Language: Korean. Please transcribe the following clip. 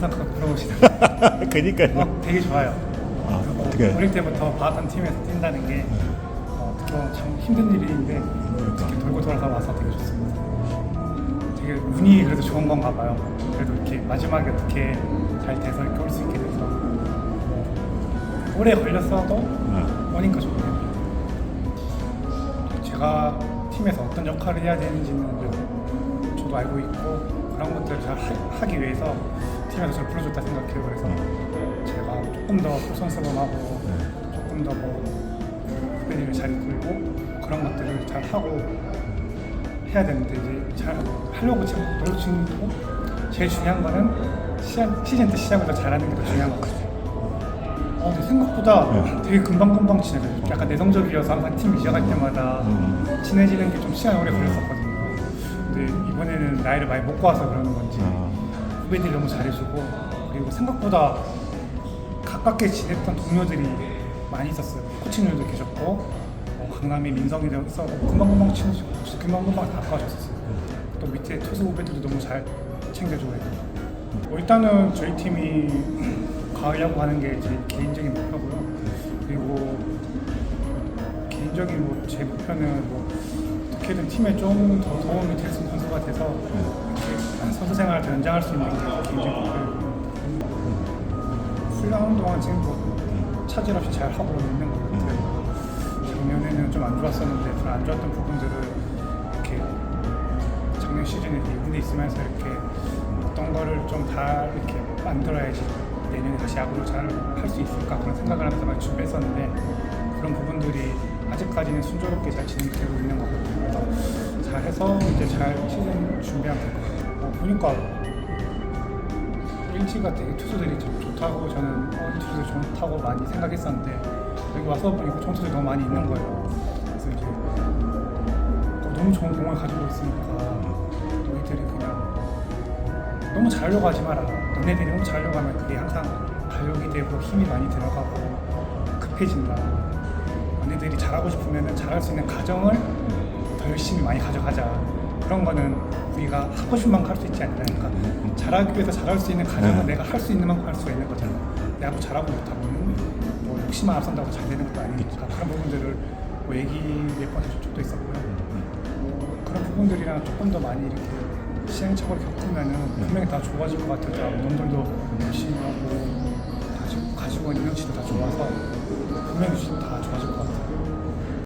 항상 그거 물어보시더라고요. 그니까요. 어, 되게 좋아요. 아, 그리고 어떻게? 어릴 때부터 봤던 팀에서 뛴다는 게 어, 보면 참 힘든 일인데 이렇게 돌고 돌아서 와서 되게 좋습니다. 되게 운이 그래도 좋은 건가 봐요. 그래도 이렇게 마지막에 어떻게 잘 돼서 이렇게 올 수 있게 돼서 뭐 오래 걸렸어도 아, 오니까 좋네요. 제가 팀에서 어떤 역할을 해야 되는지는 저도 알고 있고 그런 것들을 잘 하, 기 위해서 팀에서 저를 불러줬다 생각해요. 그래서 제가 조금 더 솔선수범하고 조금 더 뭐 후배들을 잘 이끌고 그런 것들을 잘 하고 해야 되는데 이제 잘 하려고 지금 노력 중이고 제일 중요한 거는 시즌, 시즌 때 시작보다 잘하는 게 더 중요한 것 같아요. 어, 근데 생각보다 네. 되게 금방금방 친해져요. 약간 내성적이어서 항상 팀 이어갈 때마다 음. 친해지는 게 좀 시간이 오래 걸렸었거든요. 근데 이번에는 나이를 많이 먹고 와서 그러는 건지 아. 후배들이 너무 잘해주고 그리고 생각보다 가깝게 지냈던 동료들이 많이 있었어요. 코치님들도 계셨고 어, 강남이 민성이도 있어서 금방금방 친해지고 금방금방 가까워졌었어요. 또 밑에 투수 후배들도 너무 잘 챙겨주고 해요. 뭐 일단은 저희 팀이 가을 야구 하는 게 제 개인적인 목표고요. 그리고 개인적인 뭐 제 목표는 뭐 어떻게든 팀에 좀 더 도움이 될 수 있는 선수가 돼서 이렇게 선수 생활을 더 연장할 수 있는 게 개인적인 목표예요. 훈련하는 동안 지금 뭐 차질 없이 잘 하고 있는 것 같아요. 작년에는 좀 안 좋았었는데 좀안 좋았던 부분들을 이렇게 작년 시즌에 이분이 있으면서 이렇게 어떤 거를 좀 다 이렇게 만들어야지 내년에 다시 야구를 잘 할 수 있을까 그런 생각을 하면서 많이 준비했었는데 그런 부분들이 아직까지는 순조롭게 잘 진행되고 있는 것 같아요. 잘해서 이제 잘 시즌 준비하면 될 것 같아요. 어, 보니까 LG가 되게 투수들이 좀 좋다고 저는 어, 이 투수들 좋다고 많이 생각했었는데 여기 와서 보니까 좋은 투수들이 너무 많이 있는 거예요. 그래서 이제 어, 너무 좋은 공을 가지고 있으니까 너희들이 그냥 너무 잘하려고 하지 마라. 너네들이 너무 잘하려고 하면 그게 항상 발육이 되고 힘이 많이 들어가고 급해진다. 너네들이 잘하고 싶으면 잘할 수 있는 과정을 더 열심히 많이 가져가자. 그런 거는 우리가 하고 싶은 만큼 할 수 있지 않냐. 그러니까 잘하기 위해서 잘할 수 있는 과정은 네. 내가 할 수 있는 만큼 할 수가 있는 거잖아. 내가 뭐 잘하고 못하고는 뭐 욕심만 앞선다고 잘 되는 것도 아니니까 그런 부분들을 뭐 얘기를 번 해준 적도 있었고요. 뭐 그런 부분들이랑 조금 더 많이 이렇게 시행착오를 겪으면은 분명히 다 좋아질 것 같아요. 놈들도 열심히 하고 가지고, 있는 명치도 다 좋아서 분명히 다 좋아질 것